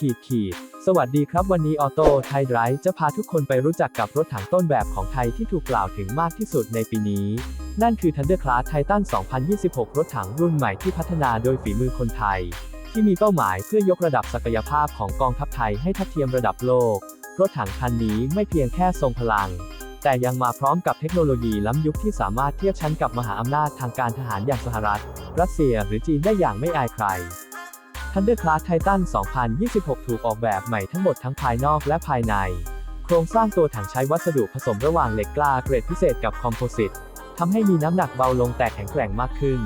ขีดขีดสวัสดีครับ วันนี้ออโต้ไทยไดร์จะพาทุกคนไปรู้จักกับรถถังต้นแบบของไทยที่ถูกกล่าวถึงมากที่สุดในปีนี้ นั่นคือ Thunder Class Titan 2026 รถถังรุ่นใหม่ที่พัฒนาโดยฝีมือคนไทย ที่มีเป้าหมายเพื่อยกระดับศักยภาพของกองทัพไทยให้ทัดเทียมระดับโลก รถถังคันนี้ไม่เพียงแค่ทรงพลัง แต่ยังมาพร้อมกับเทคโนโลยีล้ำยุคที่สามารถเทียบชั้นกับมหาอำนาจทางการทหารอย่างสหรัฐ รัสเซียหรือจีนได้อย่างไม่อายใคร Thunder Class Titan 2026 ถูกออกแบบใหม่ทั้งหมดทั้งภายนอกและภายใน โครงสร้างตัวถังใช้วัสดุผสมระหว่างเหล็กกล้าเกรดพิเศษกับคอมโพสิตทำให้มีน้ำหนักเบาลงแต่แข็งแกร่งมากขึ้น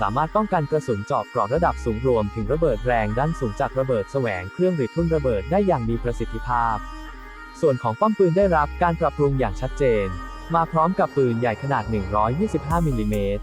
สามารถป้องกันกระสุนเจาะกราะระดับสูงรวมถึงระเบิดแรงด้านสูงจากระเบิดแสวงเครื่องหรือทุ่นระเบิดได้อย่างมีประสิทธิภาพ ส่วนของป้อมปืนได้รับการปรับปรุงอย่างชัดเจน มาพร้อมกับปืนใหญ่ขนาด 125มิลลิเมตร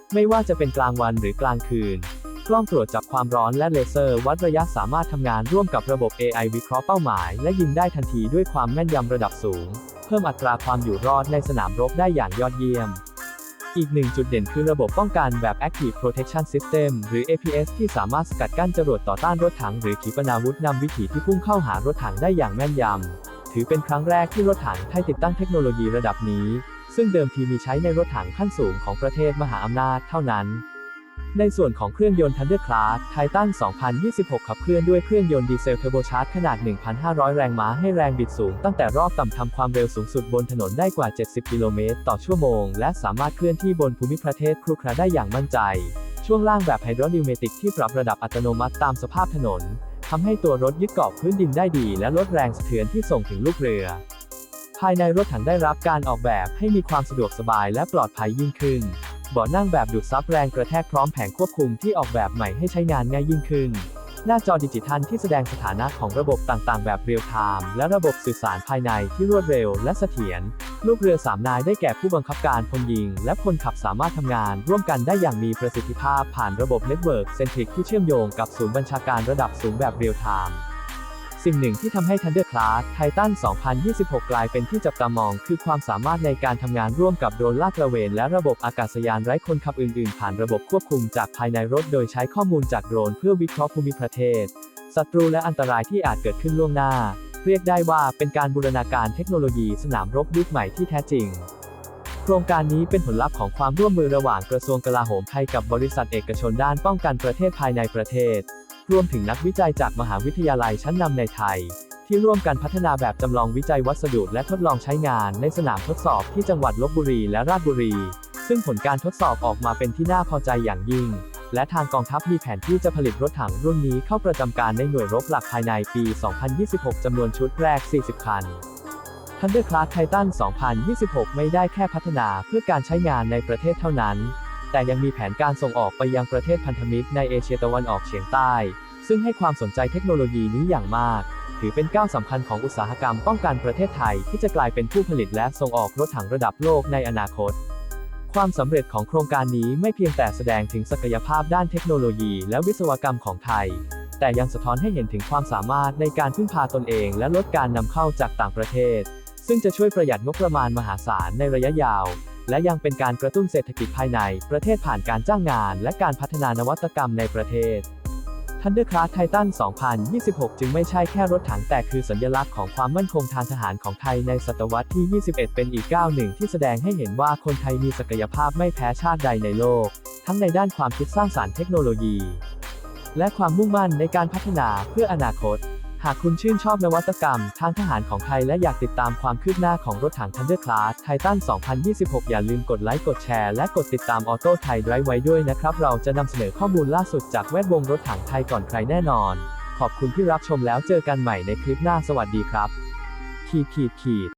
ไม่ว่าจะเป็นกลางวันหรือกลางคืน กล้องตรวจจับความร้อนและเลเซอร์วัดระยะสามารถทำงานร่วมกับระบบ AI วิเคราะห์เป้าหมาย และยิงได้ทันทีด้วยความแม่นยำระดับสูง เพิ่มอัตราความอยู่รอดในสนามรบได้อย่างยอดเยี่ยมอีกหนึ่งจุดเด่นคือระบบป้องกันแบบ Active Protection System หรือ APS ที่สามารถสกัดกั้นจรวดต่อต้านรถถังหรือขีปนาวุธนำวิถีที่พุ่งเข้าหารถถังได้อย่างแม่นยำ ถือเป็นครั้งแรกที่รถถังไทยติดตั้งเทคโนโลยีระดับนี้ ซึ่งเดิมทีมีใช้ในรถถังขั้นสูงของประเทศมหาอำนาจเท่านั้น ในส่วนของเครื่องยนต์ Thunder Class Titan 2026 ขับเคลื่อนด้วยเครื่องยนต์ดีเซลเทอร์โบชาร์จขนาด 1,500 แรงม้าให้แรงบิดสูงตั้งแต่รอบต่ำทำความเร็วสูงสุดบนถนนได้กว่า 70 กิโลเมตรต่อชั่วโมง และสามารถเคลื่อนที่บนภูมิประเทศครุขระได้อย่างมั่นใจ ช่วงล่างแบบไฮดรอนิวเมติกที่ปรับระดับอัตโนมัติตามสภาพถนนทำให้ตัวรถยึดเกาะพื้นดินได้ดี และลดแรงสะเทือนที่ส่งถึงลูกเรือ ภายในรถถังได้รับการออกแบบให้มีความสะดวกสบายและปลอดภัยยิ่งขึ้น เบาะนั่งแบบดูดซับแรงกระแทกพร้อมแผงควบคุมที่ออกแบบใหม่ให้ใช้งานง่ายยิ่งขึ้น หน้าจอดิจิทัลที่แสดงสถานะของระบบต่างๆ แบบเรียลไทม์และระบบสื่อสารภายในที่รวดเร็วและเสถียร ลูกเรือ3นายได้แก่ผู้บังคับการพลยิง และคนขับสามารถทำงาน ร่วมกันได้อย่างมีประสิทธิภาพผ่านระบบเน็ตเวิร์กเซนทริกที่เชื่อมโยงกับศูนย์บัญชาการระดับสูงแบบเรียลไทม์ สิ่งหนึ่งที่ทำให้ Thunder Class Titan 2026 กลายเป็นที่จับตามอง คือความสามารถในการทำงานร่วมกับโดรนลาดตระเวน และระบบอากาศยานไร้คนขับอื่นๆ ผ่านระบบควบคุมจากภายในรถโดยใช้ข้อมูลจากโดรนเพื่อวิเคราะห์ภูมิประเทศ ศัตรูและอันตรายที่อาจเกิดขึ้นล่วงหน้า เรียกได้ว่าเป็นการบูรณาการเทคโนโลยีสนามรบยุคใหม่ที่แท้จริงโครงการนี้เป็นผลลัพธ์ของความร่วมมือระหว่างกระทรวงกลาโหมไทยกับบริษัทเอกชนด้านป้องกันประเทศภายในประเทศ รวมถึงนักวิจัยจากมหาวิทยาลัยชั้นนำในไทย ที่ร่วมกันพัฒนาแบบจำลองวิจัยวัสดุและทดลองใช้งานในสนามทดสอบที่จังหวัดลบบุรีและราชบุรี ซึ่งผลการทดสอบออกมาเป็นที่น่าพอใจอย่างยิ่ง และทางกองทัพมีแผนที่จะผลิตรถถังรุ่นนี้เข้าประจำการในหน่วยรบหลักภายในปี 2026จำนวนชุดแรก 40 คัน Thunder Class Titan 2026 ไม่ได้แค่พัฒนาเพื่อการใช้งานในประเทศเท่านั้น แต่ยังมีแผนการส่งออกไปยังประเทศพันธมิตรในเอเชียตะวันออกเฉียงใต้ ซึ่งให้ความสนใจเทคโนโลยีนี้อย่างมาก ถือเป็นก้าวสำคัญของอุตสาหกรรมป้องกันประเทศไทยที่จะกลายเป็นผู้ผลิตและส่งออกรถถังระดับโลกในอนาคต ความสำเร็จของโครงการนี้ไม่เพียงแต่แสดงถึงศักยภาพด้านเทคโนโลยีและวิศวกรรมของไทย แต่ยังสะท้อนให้เห็นถึงความสามารถในการพึ่งพาตนเอง และลดการนำเข้าจากต่างประเทศ ซึ่งจะช่วยประหยัดงบประมาณมหาศาลในระยะยาว และยังเป็นการกระตุ้นเศรษฐกิจภายในประเทศผ่านการจ้างงาน และการพัฒนานวัตกรรมในประเทศ Thunder Class Titan 2026 จึงไม่ใช่แค่รถถังแต่คือสัญลักษณ์ของความมั่นคงทางทหารของไทยในศตวรรษที่ 21 เป็นอีกก้าวหนึ่งที่แสดงให้เห็นว่าคนไทยมีศักยภาพไม่แพ้ชาติใดในโลก ทั้งในด้านความคิดสร้างสารรค์เทคโนโลยี และความมุ่งมั่นในการพัฒนาเพื่ออนาคต หากคุณชื่นชอบนวัตกรรม ทางทหารของไทยและอยากติดตามความคืบหน้าของรถถัง Thunder Class Titan 2026 อย่าลืมกดไลค์ กดแชร์ และกดติดตามออโต้ไทยไไว้ด้วยนะครับ เราจะนำเสนอข้อมูลล่าสุดจากแวดวงรถถังไทยก่อนใครแน่นอน ขอบคุณที่รับชมแล้วเจอกันใหม่ในคลิปหน้าสวัสดีครับ ขีดขีดขีด